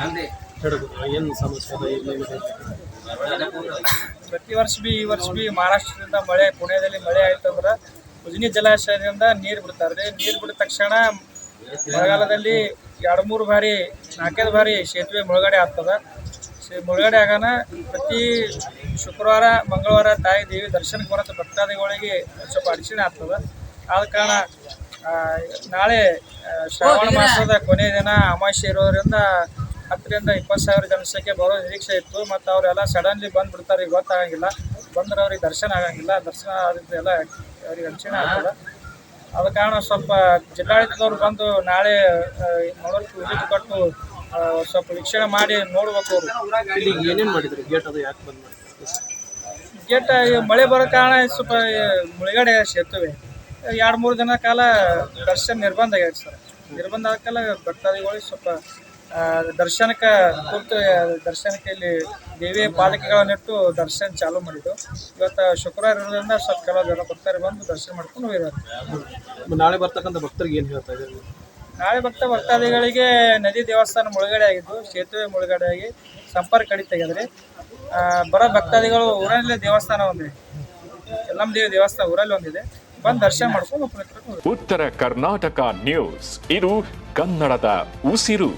ಹೇಳಬಹುದು ಏನು ಸಮಸ್ಯೆ ಇದೆ? ಪ್ರತಿ ವರ್ಷ ಬಿ ಈ ವರ್ಷ ಬಿ ಮಹಾರಾಷ್ಟ್ರದಿಂದ ಮಳೆ ಪುಣೆದಲ್ಲಿ ಮಳೆ ಆಯ್ತು ಅಂದ್ರೆ ಉಜನಿ ಜಲಾಶಯದಿಂದ ನೀರು ಬಿಡ್ತಾರೆ. ರೀ ನೀರು ಬಿಡ ತಕ್ಷಣ ಮಳೆಗಾಲದಲ್ಲಿ ಎರಡು ಮೂರು ಬಾರಿ ನಾಲ್ಕೈದು ಬಾರಿ ಸೇತುವೆ ಮುಳುಗಡೆ ಆಗ್ತದೆ. ಮುಳುಗಡೆ ಆಗಾನ ಪ್ರತಿ ಶುಕ್ರವಾರ ಮಂಗಳವಾರ ತಾಯಿ ದೇವಿ ದರ್ಶನಕ್ಕೆ ಬರೋದು ಭಕ್ತಾದಿಗಳಿಗೆ ಸ್ವಲ್ಪ ಅಡಚಣೆ ಆಗ್ತದ. ಆದ ಕಾರಣ ನಾಳೆ ಶ್ರಾವಣ ಮಾಸದ ಕೊನೆಯ ದಿನ ಅಮಾವಾಸ್ಯೆ ಇರೋದ್ರಿಂದ ಹತ್ತರಿಂದ ಇಪ್ಪತ್ತು ಸಾವಿರ ಜನಸಂಖ್ಯೆ ಬರೋ ನಿರೀಕ್ಷೆ ಇತ್ತು ಮತ್ತು ಅವರೆಲ್ಲ ಸಡನ್ಲಿ ಬಂದ್ಬಿಡ್ತಾರೆ ಈಗ ಗೊತ್ತಾಗಂಗಿಲ್ಲ. ಬಂದ್ರೆ ಅವ್ರಿಗೆ ದರ್ಶನ ಆಗಂಗಿಲ್ಲ ದರ್ಶನ ಆದ್ರೆ ಎಲ್ಲ ಅವ್ರಿಗೆ ಅಡಚಣೆ ಆಗಲ್ಲ. ಅದ ಕಾರಣ ಸ್ವಲ್ಪ ಜಿಲ್ಲಾಡಳಿತದವ್ರು ಬಂದು ನಾಳೆ ನೋಡೋಕೆ ವಿಸಿಟ್ ಕೊಟ್ಟು ಸ್ವಲ್ಪ ವೀಕ್ಷಣೆ ಮಾಡಿ ನೋಡ್ಬೇಕು ಅವರು. ಇಲ್ಲಿ ಏನೇನು ಮಾಡಿದ್ರು? ಗೇಟ್ ಅದು ಯಾಕೆ ಬಂದ್ ಗೇಟ್ ಮಳೆ ಬರೋ ಕಾರಣ ಸ್ವಲ್ಪ ಮುಳುಗಡೆ ಸೇತುವೆ ಎರಡು ಮೂರು ದಿನ ಕಾಲ ದರ್ಶನ ನಿರ್ಬಂಧ ಆಗೈತೆ ಸರ್. ನಿರ್ಬಂಧ ಆದ ಕಾಲ ಭಕ್ತಾದಿಗಳಿಗೆ ಸ್ವಲ್ಪ ದರ್ಶನಕ್ಕೆ ಕೂತು ದರ್ಶನಕ್ಕೆ ಇಲ್ಲಿ ದೇವಿಯ ಪಾಲಕಿಗಳನ್ನಿಟ್ಟು ದರ್ಶನ ಚಾಲೂ ಮಾಡಿದ್ದು. ಇವತ್ತು ಶುಕ್ರವಾರ ಇರೋದ್ರಿಂದ ಸ್ವಲ್ಪ ಕೆಲವು ಜನ ಭಕ್ತರು ಬಂದು ದರ್ಶನ ಮಾಡ್ಕೊಂಡು ಹೋಗಿದ್ದಾರೆ. ನಾಳೆ ಬರ್ತಕ್ಕಂಥ ಭಕ್ತರಿಗೆ ಏನು ಹೇಳ್ತಾ ಇದ್ದಾರೆ? ನಾಳೆ ಭಕ್ತ ಭಕ್ತಾದಿಗಳಿಗೆ ನದಿ ದೇವಸ್ಥಾನ ಮುಳುಗಡೆ ಆಗಿದ್ದು ಸೇತುವೆ ಮುಳುಗಡೆ ಆಗಿ ಸಂಪರ್ಕ ಕಡಿತಾಗ್ಯದ್ರಿ ಬರೋ ಭಕ್ತಾದಿಗಳು ಊರಲ್ಲೇ ದೇವಸ್ಥಾನ ಒಂದಿದೆ. ಎಲ್ಲಮ್ಮ ದೇವಿ ದೇವಸ್ಥಾನ ಊರಲ್ಲಿ ಒಂದಿದೆ. ಬಂದು ದರ್ಶನ ಮಾಡ್ಕೊಂಡು ಉತ್ತರ ಕರ್ನಾಟಕ ನ್ಯೂಸ್. ಇದು ಕನ್ನಡದ ಉಸಿರು.